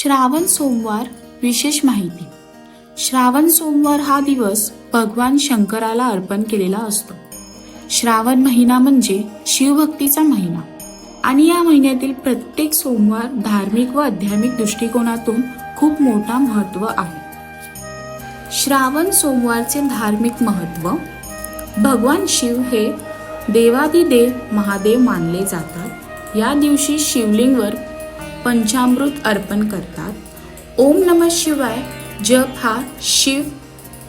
श्रावण सोमवार विशेष माहिती. श्रावण सोमवार हा दिवस भगवान शंकराला अर्पण केलेला असतो. श्रावण महिना म्हणजे शिवभक्तीचा महिना. आणि या महिन्यातील प्रत्येक सोमवार धार्मिक व आध्यात्मिक दृष्टिकोनातून खूप मोठा महत्त्व आहे. श्रावण सोमवारचे धार्मिक महत्त्व भगवान शिव हे देवादिदेव महादेव मानले जातात. या दिवशी शिवलिंगवर पंचामृत अर्पण करतात. ओम नम शिवाय जप हा शिव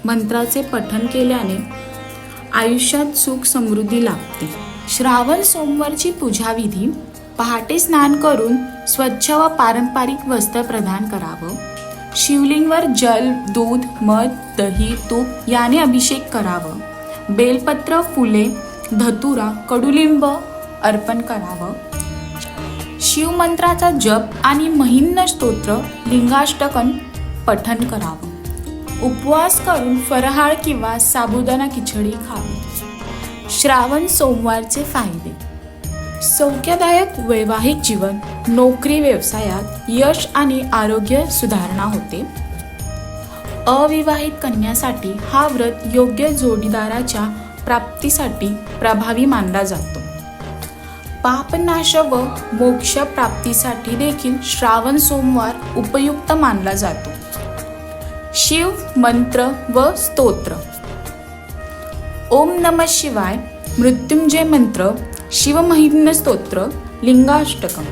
मंत्राचे पठन केल्याने आयुष्यात सुख समृद्धी लाभते. श्रावण सोमवारची पूजाविधी पहाटे स्नान करून स्वच्छ व पारंपरिक वस्त्र प्रदान करावं. शिवलिंगवर जल दूध मध दही तूप याने अभिषेक करावं. बेलपत्र फुले धतुरा कडुलिंब अर्पण करावं. शिवमंत्राचा जप आणि महिन्न स्तोत्र लिंगाष्टकन पठन करावं. उपवास करून फरहाळ किंवा साबुदाणा खिचडी खावी. श्रावण सोमवारचे फायदे. सौख्यदायक वैवाहिक जीवन नोकरी व्यवसायात यश आणि आरोग्य सुधारणा होते. अविवाहित कन्यासाठी हा व्रत योग्य जोडीदाराच्या प्राप्तीसाठी प्रभावी मानला जातो. पापनाश व मोक्ष प्राप्तीसाठी देखील श्रावण सोमवार उपयुक्त मानला जातो. शिव मंत्र व स्तोत्र. ओम नम शिवाय मृत्युंजय मंत्र शिवमहिम्न स्तोत्र लिंगाष्टकम.